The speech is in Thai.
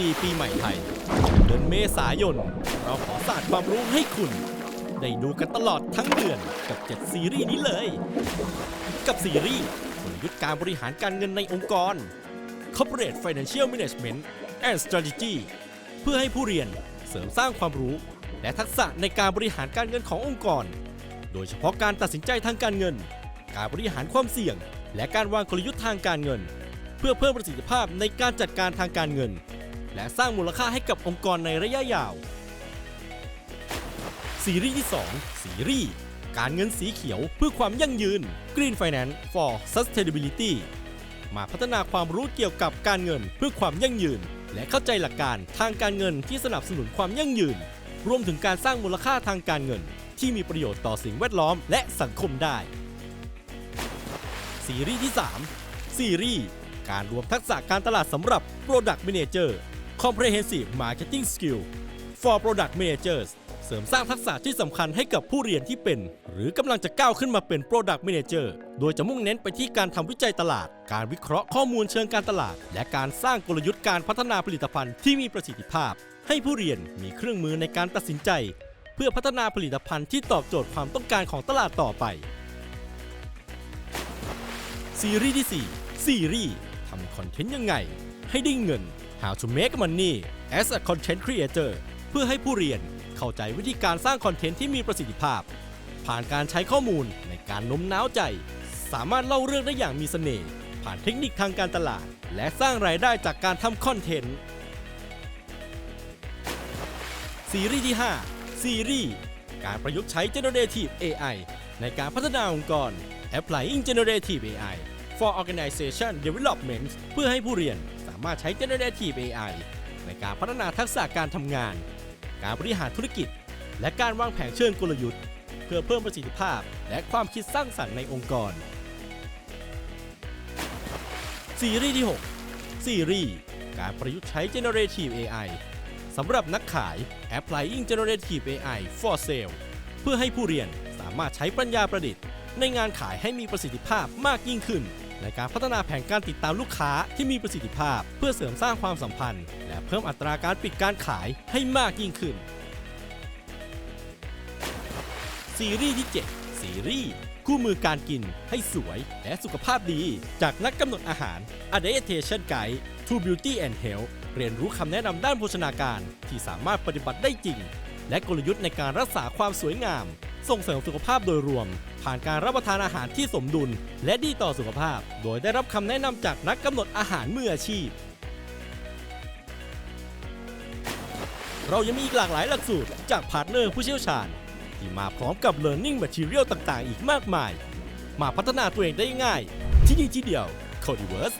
ดีปีใหม่ไทยเดือนเมษายน เราขอสาดความรู้ให้คุณ ได้ดูกันตลอดทั้งเดือนกับ 7 ซีรีส์นี้เลย กับซีรีส์กลยุทธ์การบริหารการเงินในองค์กร Corporate Financial Management and Strategy เพื่อให้ผู้เรียนเสริมสร้างความรู้ และทักษะในการบริหารการเงินขององค์กร โดยเฉพาะการตัดสินใจทางการเงิน การบริหารความเสี่ยง และการวางกลยุทธ์ทางการเงิน เพื่อเพิ่มประสิทธิภาพในการจัดการทางการเงิน และสร้างมูลค่าให้กับองค์กรในระยะยาว ซีรีส์ที่ 2 ซีรีส์การเงินสีเขียวเพื่อความยั่งยืน Green Finance for Sustainability มาพัฒนาความรู้เกี่ยวกับการเงินเพื่อความยั่งยืน และเข้าใจหลักการทางการเงินที่สนับสนุนความยั่งยืน รวมถึงการสร้างมูลค่าทางการเงิน ที่มีประโยชน์ต่อสิ่งแวดล้อมและสังคมได้ ซีรีส์ที่ 3 ซีรีส์การรวมทักษะการตลาดสำหรับ Product Manager Comprehensive Marketing Skill for Product Managers เสริมสร้างทักษะที่สำคัญให้กับผู้เรียนที่เป็น หรือกำลังจะก้าวขึ้นมาเป็น Product Manager โดยจะมุ่งเน้นไปที่การทำวิจัยตลาด การวิเคราะห์ข้อมูลเชิงการตลาด และการสร้างกลยุทธ์การพัฒนาผลิตภัณฑ์ที่มีประสิทธิภาพ ให้ผู้เรียนมีเครื่องมือในการตัดสินใจ เพื่อพัฒนาผลิตภัณฑ์ที่ตอบโจทย์ความต้องการของตลาดต่อไปซีรีส์ที่4ซีรีส์ทำคอนเทนต์ยังไง ให้ได้เงิน How to make money as a content creator เพื่อให้ผู้เรียนเข้าใจวิธีการสร้างคอนเทนต์ที่มีประสิทธิภาพ ผ่านการใช้ข้อมูลในการโน้มน้าวใจ สามารถเล่าเรื่องได้อย่างมีเสน่ห์ผ่านเทคนิคทางการตลาด และสร้างรายได้จากการทำคอนเทนต์ซีรีส์ที่ 5 ซีรีส์การประยุกต์ใช้ Generative AI ในการพัฒนาองค์กร Applying Generative AI for Organization Development เพื่อให้ผู้เรียนามารถใช้ Generative AI ในการพัฒนาทักษะการทำงาน การบริหารธุรกิจ และการวางแผนเชิงกลยุทธ์ เพื่อเพิ่มประสิทธิภาพ และความคิดสร้างสรรค์ในองค์กร ซีรีส์ที่ 6 ซีรีส์การประยุกต์ใช้ Generative AI สำหรับนักขาย Applying Generative AI for Sale เพื่อให้ผู้เรียนสามารถใช้ปัญญาประดิษฐ์ ในงานขายให้มีประสิทธิภาพมากยิ่งขึ้น ในการพัฒนาแผนการติดตามลูกค้าที่มีประสิทธิภาพ เพื่อเสริมสร้างความสัมพันธ์ และเพิ่มอัตราการปิดการขายให้มากยิ่งขึ้น ซีรีส์ที่ 7 ซีรีส์คู่มือการกินให้สวยและสุขภาพดี จากนักกำหนดอาหาร A Dietitian Guide to Beauty and Health เรียนรู้คำแนะนำด้านโภชนาการที่สามารถปฏิบัติได้จริง และกลยุทธ์ในการรักษาความสวยงาม ส่งเสริมสุขภาพโดยรวม ผ่านการรับประทานอาหารที่สมดุล และดีต่อสุขภาพ โดยได้รับคำแนะนำจากนักกำหนดอาหารมืออาชีพ เรายังมีอีกหลากหลายหลักสูตรจากพาร์ทเนอร์ผู้เชี่ยวชาญ ที่มาพร้อมกับ Learning Material ต่างๆ อีกมากมาย มาพัฒนาตัวเองได้ง่าย ที่นี่ที่เดียว Codiverse